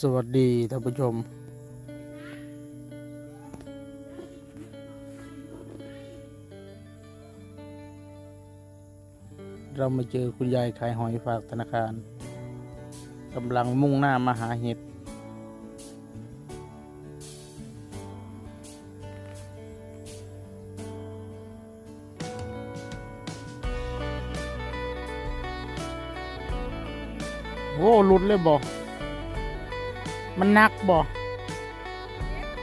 สวัสดีท่านผู้ชม เรามาเจอคุณยายขายหอยฝากธนาคารกำลังมุ่งหน้ามาหาเห็ด โอ้หลุดเลยบ่ มันหนักบ่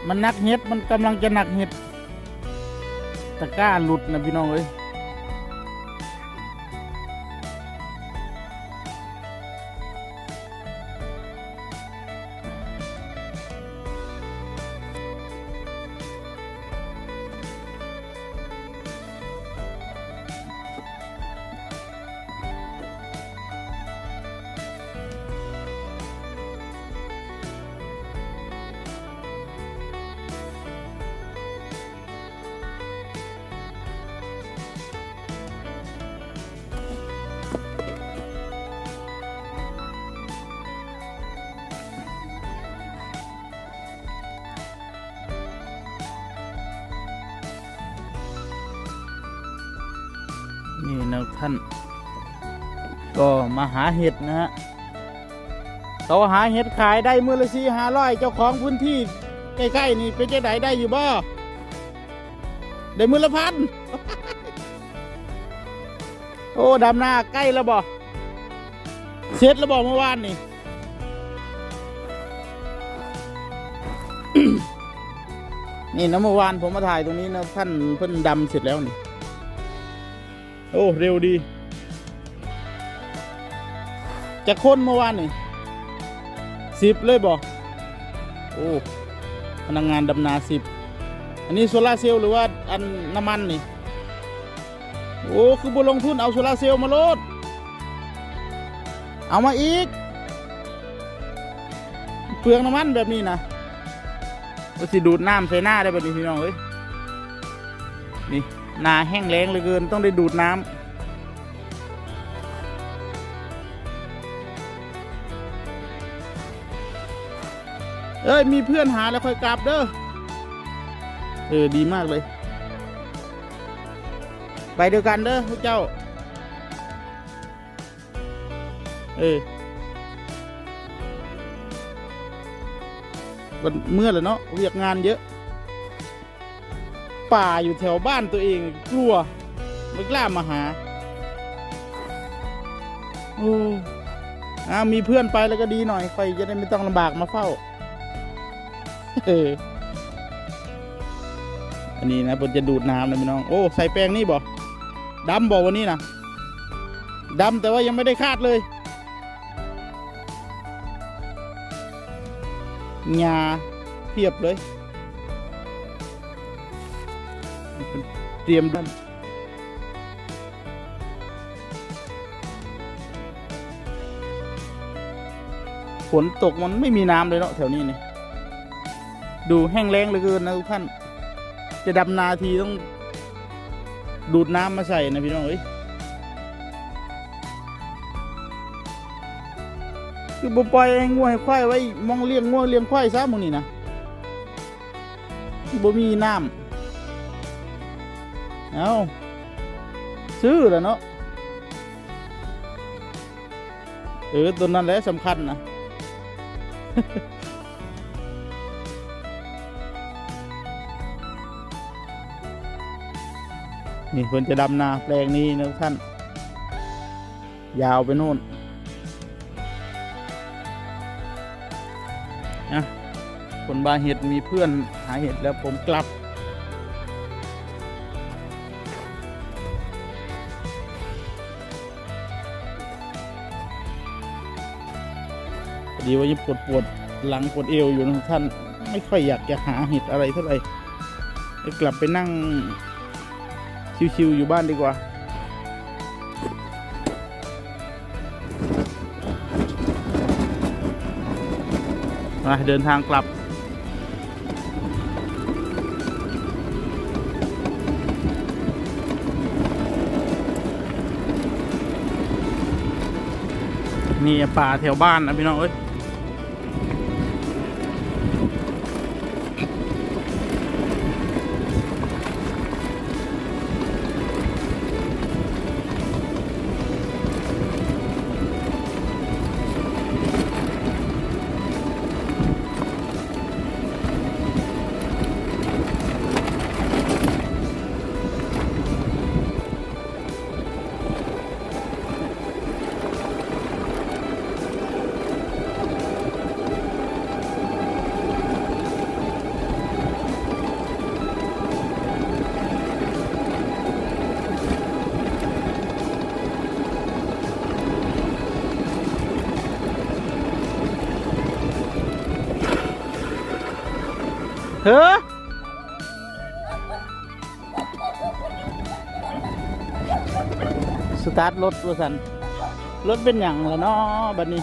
มันหนักเห็ด มันกำลังจะหนักเห็ดตะกร้าหลุดนะพี่น้องเอ้ย ท่าน ก็มาหาเห็ดนะฮะเขาหาเห็ดขายได้มือละสี่ห้าร้อยเจ้าของพื้นที่ใกล้ๆนี่เป็นเจ้าไหนได้อยู่บ่ได้มือละพันโอ้ดำหน้าใกล้แล้วบ่เสร็จแล้วบ่เมื่อวานนี่นี่นะเมื่อวานผมมาถ่ายตรงนี้นะท่านเพิ่นดำเสร็จแล้วนี่ โอ้เร็วดี จะค้นเมื่อวานนี่สิบเลยบอกโอ้พนักงงานดำนาสิบอันนี้โซลาเซลล์หรือว่าอันน้ำมันนี่โอ้คือบุลงทุนเอาโซลาเซลล์มาโลดเอามาอีก เปลืองน้ำมันแบบนี้นะก็สิดูดน้ำใส่หน้าได้แบบนี้พี่น้องเอ้ยนี่ นาแห้งแล้งเหลือเกินต้องได้ดูดน้ำเอ้ย มีเพื่อนหาแล้วค่อยกลับเด้อ เออ ดีมากเลย ไปเดียวกันเด้อพวกเจ้า เออวันเมื่อแล้วเนาะเวียกงานเยอะ ป่าอยู่แถวบ้านตัวเองกลัวไม่กล้ามาหาโอ้อามีเพื่อนไปแล้วก็ดีหน่อยใครจะได้ไม่ต้องลำบากมาเฝ้าเอออันนี้นะผมจะดูดน้ำนะพี่น้องโอ้ใส่แปรงนี่บ่ดำบ่วันนี้นะดำแต่ว่ายังไม่ได้คาดเลยงาเพียบเลย เตรียมด้านฝนตกมันไม่มีน้ำเลยเนาะแถวนี้นี่ดูแห้งแล้งเหลือเกินนะทุกท่าน จะดำนาทีต้องดูดน้ำมาใส่นะพี่น้องเอ้ยคือบ่ปล่อยให้งัวให้ควายไว้มองเลี้ยงงัวเลี้ยงควายซะมึงนี่นะบ่มีน้ำ เอาซื้อแล้วเนาะเออตัวนั้นแหละสำคัญนะนี่เพิ่อนจะดำนาแปลงนี้นะท่าน ยาวไปโน่นนะคนบาเห็ดมีเพื่อนหาเห็ดแล้วผมกลับ ดีว่ายังปวดปวดหลังปวดเอวอยู่นะท่านไม่ค่อยอยากจะหาเห็ดอะไรเท่าไหร่จะกลับไปนั่งชิวๆอยู่บ้านดีกว่ามาเดินทางกลับนี่ป่าแถวบ้านนะพี่น้องเอ้ย Thank you. เฮ้อสตาร์ทรถว่าสันรถเป็นอย่างละเนาะบัดนี้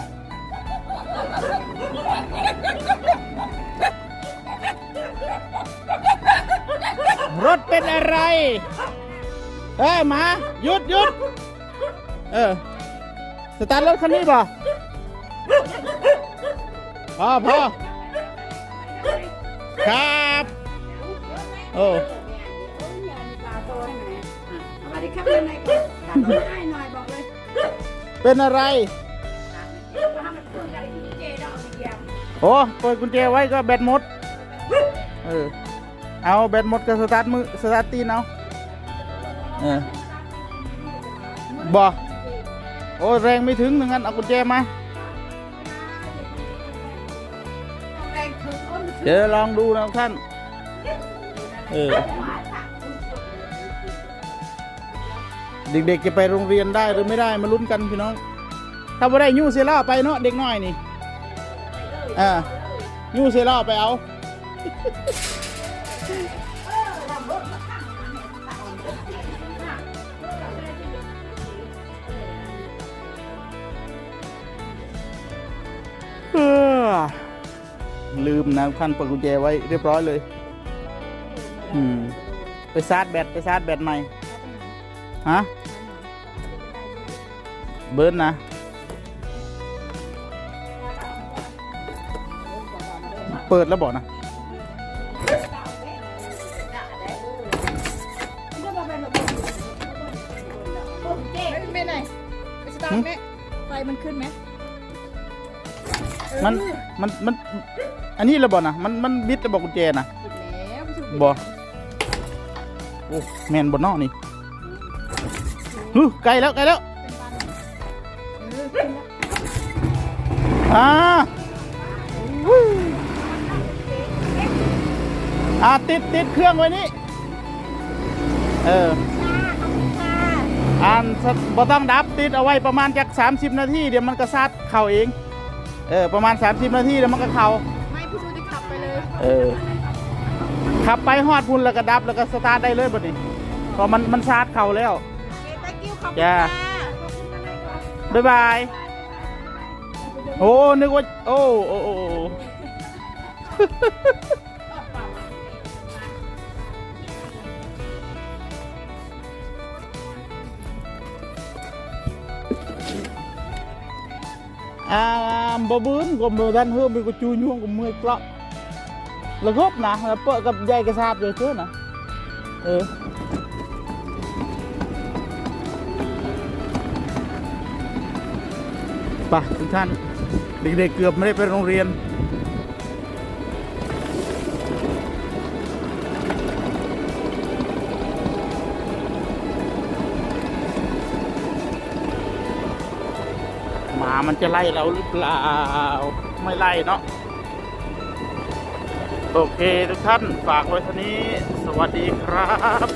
รถเป็นอะไร เอ้ยมาหยุดหยุดเออ สตาร์ทรถคันนี้ป่ะพอพอ ครับ โอ้สวัสดีครับเป็นไงครับถามง่ายหน่อยบอกเลยเป็นอะไร ว่ามันเพิ่งได้ยินเจดอกเดียวโอ้เปิดกุญแจไว้ก็แบตหมด เออ เอาแบตหมดก็สตาร์ทมือสตาร์ทตีนเอาเออบอโอ้แรงไม่ถึงงั้นเอากุญแจมา เดี๋ยวลองดูนะท่าน เออ เด็กๆจะไปโรงเรียนได้หรือไม่ได้มาลุ้นกันพี่น้อง ถ้าไม่ได้ยูเซล่าไปเนาะเด็กน้อยนี่ อ่ายูเซล่าไปเอา นะท่านเปิดกุญแจไว้เรียบร้อยเลย อืม ไปชาร์จแบตไปชาร์จแบตใหม่ ฮะ เบิร์นนะ เปิดแล้วบอกนะไม่ไหนไปสตาร์ทไหมไฟมันขึ้นไหม มันมันมันอันนี้แล้วบอกนะมันมันบิดแล้วบอกกุญแจนะปิดแล้วมันถูกบอโอ้แมนบนนอกนี่ฮู้ไกลแล้วไกลแล้วเออขึ้นแล้วอ่าวู้อ่าติดติดเครื่องไว้นี่เอออ่านสบ่ต้องดับติดเอาไว้ประมาณจาก 30 นาทีเดี๋ยวมันก็ซัดเข่าเอง เออประมาณ 30 นาทีเดี๋ยวมันก็เข่าไม่พี่ชูจะขับไปเลยเออขับไปฮอดพุ่นแล้วก็ดับแล้วก็สตาร์ทได้เลยบัดนี้เพราะมันมันชาร์จเข่าแล้วโอเคตะกิ้วขอบคุณจ้าค่ะขอบคุณอะไรก่อนบ๊ายบายโอ้นึกว่าโอ้โอ้โอ้โอ้ อ่า บ่บื้นก็มือดันเฮือมีก็จูยุ่งก็มือกลาะแล้วกบนะแล้วเปิดกับยายกระซาบเลยเชื่อนะเออไปทุกท่านเด็กๆเกือบไม่ได้ไปโรงเรียน มันจะไล่เราหรือเปล่า ไม่ไล่เนาะ โอเคทุกท่าน ฝากไว้เท่านี้ สวัสดีครับ